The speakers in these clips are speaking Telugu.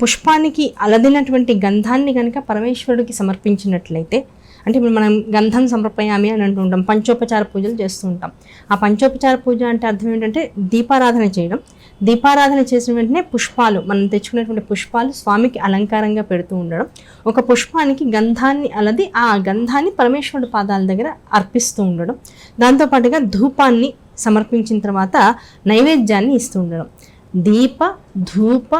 పుష్పానికి అలదినటువంటి గంధాన్ని కనుక పరమేశ్వరుడికి సమర్పించినట్లయితే అంటే ఇప్పుడు మనం గంధం సమర్పయామి అని అంటుంటాం పంచోపచార పూజలు చేస్తూ ఉంటాం. ఆ పంచోపచార పూజ అంటే అర్థం ఏంటంటే దీపారాధన చేయడం. దీపారాధన చేసిన వెంటనే పుష్పాలు మనం తెచ్చుకున్నటువంటి పుష్పాలు స్వామికి అలంకారంగా పెడుతూ ఉండడం. ఒక పుష్పానికి గంధాన్ని అలది ఆ గంధాన్ని పరమేశ్వరుడు పాదాల దగ్గర అర్పిస్తూ ఉండడం. దాంతోపాటుగా ధూపాన్ని సమర్పించిన తర్వాత నైవేద్యాన్ని ఇస్తూ ఉండడం. దీప ధూప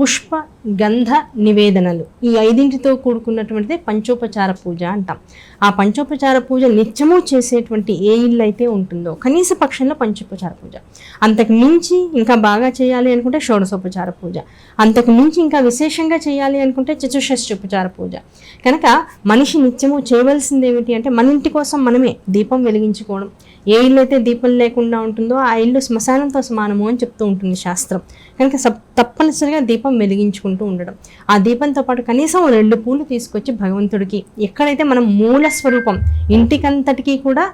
పుష్ప గంధ నివేదనలు. ఈ ఐదింటితో కూడుకున్నటువంటిదే పంచోపచార పూజ అంటాం. ఆ పంచోపచార పూజ నిత్యము చేసేటువంటి ఏ ఇల్లు అయితే ఉంటుందో కనీస పక్షంలో పంచోపచార పూజ. అంతకు మించి ఇంకా బాగా చేయాలి అనుకుంటే షోడశోపచార పూజ. అంతకు మించి ఇంకా విశేషంగా చేయాలి అనుకుంటే చతుషష్ఠోపచార పూజ. కనుక మనిషి నిత్యము చేయవలసింది ఏమిటి అంటే మన ఇంటి కోసం మనమే దీపం వెలిగించుకోవడం. ఏ ఇల్లు అయితే దీపం లేకుండా ఉంటుందో ఆ ఇల్లు శ్మశానంతో సమానము అని చెప్తూ ఉంటుంది శాస్త్రం. కనుక తప్పనిసరిగా దీపం వెలిగించుకుంటాం ఉండడం. ఆ దీపంతో పాటు కనీసం రెండు పూలు తీసుకొచ్చి భగవంతుడికి. ఎక్కడైతే మనం మూల స్వరూపం ఇంటికంతటికీ కూడా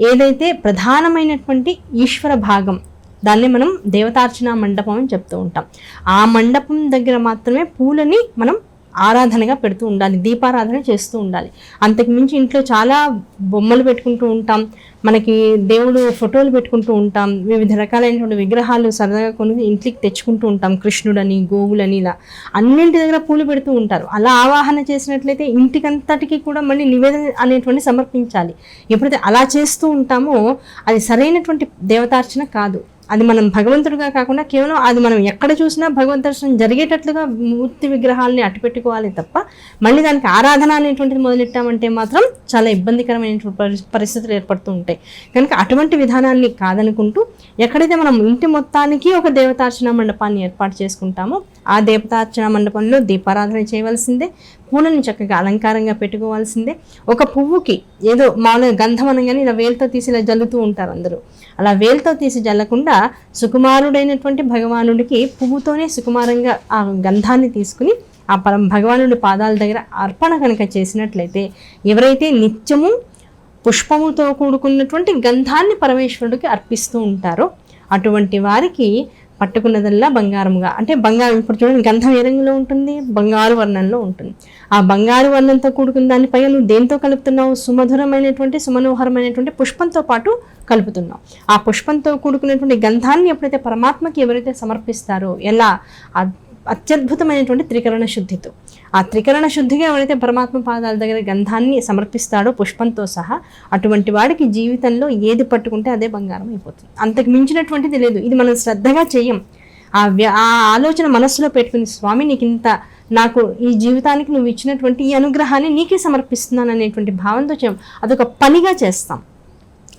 ఏదైతే ప్రధానమైనటువంటి ఈశ్వర భాగం దాన్ని మనం దేవతార్చన మండపం అని చెప్తూ ఉంటాం. ఆ మండపం దగ్గర మాత్రమే పూలని మనం ఆరాధనగా పెడుతూ ఉండాలి దీపారాధన చేస్తూ ఉండాలి. అంతకుమించి ఇంట్లో చాలా బొమ్మలు పెట్టుకుంటూ ఉంటాం మనకి దేవుడు ఫోటోలు పెట్టుకుంటూ ఉంటాం వివిధ రకాలైనటువంటి విగ్రహాలు సరదాగా కొని ఇంటికి తెచ్చుకుంటూ ఉంటాం కృష్ణుడని గోవులని ఇలా. అన్నింటి దగ్గర పూలు పెడుతూ ఉంటారు. అలా ఆవాహన చేసినట్లయితే ఇంటికంతటికి కూడా మళ్ళీ నివేదన అనేటువంటి సమర్పించాలి. ఎప్పుడైతే అలా చేస్తూ ఉంటామో అది సరైనటువంటి దేవతార్చన కాదు. అది మనం భగవంతుడిగా కాకుండా కేవలం అది మనం ఎక్కడ చూసినా భగవంత దర్శనం జరిగేటట్లుగా మూర్తి విగ్రహాలని అట్టుపెట్టుకోవాలి తప్ప మళ్ళీ దానికి ఆరాధన అనేటువంటిది మొదలెట్టామంటే మాత్రం చాలా ఇబ్బందికరమైనటువంటి పరి- పరిస్థితులు ఏర్పడుతూ ఉంటాయి. కనుక అటువంటి విధానాన్ని కాదనుకుంటూ ఎక్కడైతే మనం ఇంటి మొత్తానికి ఒక దేవతార్చన మండపాన్ని ఏర్పాటు చేసుకుంటామో ఆ దేవతార్చన మండపంలో దీపారాధన చేయవలసిందే. పూలను చక్కగా అలంకారంగా పెట్టుకోవాల్సిందే. ఒక పువ్వుకి ఏదో మామూలుగా గంధం అనగానే ఇలా వేలుతో తీసి ఇలా జల్లుతూ ఉంటారు అందరూ. అలా వేలుతో తీసి జల్లకుండా సుకుమారుడైనటువంటి భగవానుడికి పువ్వుతోనే సుకుమారంగా ఆ గంధాన్ని తీసుకుని ఆ పరం భగవానుడి పాదాల దగ్గర అర్పణ కనుక చేసినట్లయితే ఎవరైతే నిత్యము పుష్పముతో కూడుకున్నటువంటి గంధాన్ని పరమేశ్వరుడికి అర్పిస్తూ ఉంటారో అటువంటి వారికి పట్టుకున్నదల్లా బంగారముగా. అంటే బంగారం ఇప్పుడు చూడండి గంధం ఏ రంగులో ఉంటుంది? బంగారు వర్ణంలో ఉంటుంది. ఆ బంగారు వర్ణంతో కూడుకున్న దానిపై నువ్వు దేంతో కలుపుతున్నావు? సుమధురమైనటువంటి సుమనోహరమైనటువంటి పుష్పంతో పాటు కలుపుతున్నావు. ఆ పుష్పంతో కూడుకున్నటువంటి గంధాన్ని ఎప్పుడైతే పరమాత్మకి ఎవరైతే సమర్పిస్తారో ఎలా? అత్యద్భుతమైనటువంటి త్రికరణ శుద్ధితో. ఆ త్రికరణ శుద్ధిగా ఎవరైతే పరమాత్మ పాదాల దగ్గర గంధాన్ని సమర్పిస్తాడో పుష్పంతో సహా అటువంటి వాడికి జీవితంలో ఏది పట్టుకుంటే అదే బంగారం అయిపోతుంది. అంతకు మించినటువంటిది లేదు. ఇది మనం శ్రద్ధగా చెయ్యం ఆ వ్య- ఆ ఆలోచన మనస్సులో పెట్టుకుని స్వామి నీకు ఇంత నాకు ఈ జీవితానికి నువ్వు ఇచ్చినటువంటి ఈ అనుగ్రహాన్ని నీకే సమర్పిస్తున్నాను అనేటువంటి భావంతో చేయం. అదొక పనిగా చేస్తాం.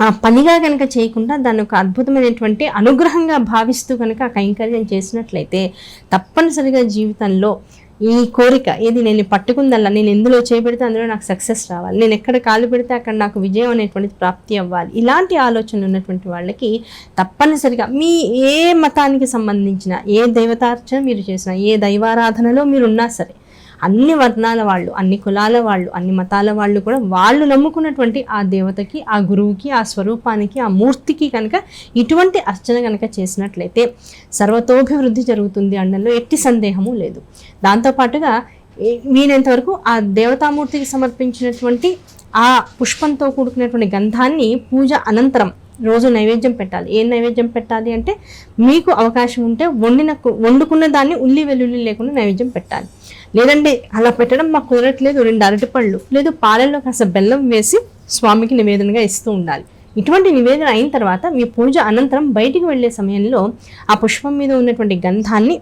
ఆ పనిగా కనుక చేయకుండా దాన్ని ఒక అద్భుతమైనటువంటి అనుగ్రహంగా భావిస్తూ కనుక ఆ కైంకర్యం చేసినట్లయితే తప్పనిసరిగా జీవితంలో ఈ కోరిక ఏది నేను పట్టుకుందల్లా నేను ఎందులో చేపెడితే అందులో నాకు సక్సెస్ రావాలి. నేను ఎక్కడ కాలు పెడితే అక్కడ నాకు విజయం అనేటువంటిది ప్రాప్తి అవ్వాలి. ఇలాంటి ఆలోచనలు ఉన్నటువంటి వాళ్ళకి తప్పనిసరిగా మీ ఏ మతానికి సంబంధించిన ఏ దైవతార్చన మీరు చేసినా ఏ దైవారాధనలో మీరు ఉన్నా సరే అన్ని వర్ణాల వాళ్ళు అన్ని కులాల వాళ్ళు అన్ని మతాల వాళ్ళు కూడా వాళ్ళు నమ్ముకున్నటువంటి ఆ దేవతకి ఆ గురువుకి ఆ స్వరూపానికి ఆ మూర్తికి కనుక ఇటువంటి అర్చన కనుక చేసినట్లయితే సర్వతోభివృద్ధి జరుగుతుంది అనడంలో ఎట్టి సందేహము లేదు. దాంతోపాటుగా ఏ- ఆ దేవతామూర్తికి సమర్పించినటువంటి ఆ పుష్పంతో కూడుకున్నటువంటి గంధాన్ని పూజ అనంతరం రోజు నైవేద్యం పెట్టాలి. ఏం నైవేద్యం పెట్టాలి అంటే మీకు అవకాశం ఉంటే వండిన వండుకున్న దాన్ని ఉల్లి వెల్లుల్లి లేకుండా నైవేద్యం పెట్టాలి. లేదంటే అలా పెట్టడం మాకు కుదరట్లేదు. రెండు అరటిపళ్ళు లేదు పాలల్లో కాస్త బెల్లం వేసి స్వామికి నివేదనగా ఇస్తూ ఉండాలి. ఇటువంటి నివేదన అయిన తర్వాత మీ పూజ అనంతరం బయటికి వెళ్ళే సమయంలో ఆ పుష్పం మీద ఉన్నటువంటి గంధాన్ని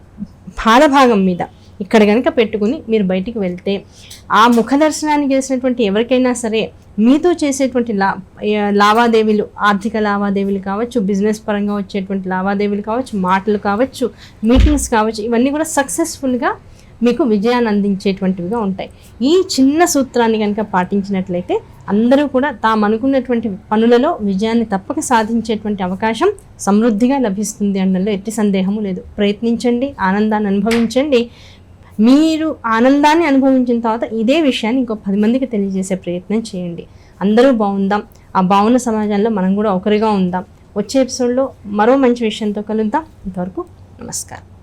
పాదభాగం మీద ఇక్కడ కనుక పెట్టుకుని మీరు బయటికి వెళ్తే ఆ ముఖ దర్శనాన్ని చేసినటువంటి ఎవరికైనా సరే మీతో చేసేటువంటి లా లావాదేవీలు ఆర్థిక లావాదేవీలు కావచ్చు బిజినెస్ పరంగా వచ్చేటువంటి లావాదేవీలు కావచ్చు మాటలు కావచ్చు మీటింగ్స్ కావచ్చు ఇవన్నీ కూడా సక్సెస్ఫుల్గా మీకు విజయాన్ని అందించేటువంటివిగా ఉంటాయి. ఈ చిన్న సూత్రాన్ని కనుక పాటించినట్లయితే అందరూ కూడా తాము అనుకున్నటువంటి పనులలో విజయాన్ని తప్పక సాధించేటువంటి అవకాశం సమృద్ధిగా లభిస్తుంది అనడంలో ఎట్టి సందేహము లేదు. ప్రయత్నించండి ఆనందాన్ని అనుభవించండి. మీరు ఆనందాన్ని అనుభవించిన తర్వాత ఇదే విషయాన్ని ఇంకో పది మందికి తెలియజేసే ప్రయత్నం చేయండి. అందరూ బాగుందాం. ఆ బాగున్న సమాజంలో మనం కూడా ఒకరిగా ఉందాం. వచ్చే ఎపిసోడ్లో మరో మంచి విషయంతో కలుద్దాం. ఇంతవరకు నమస్కారం.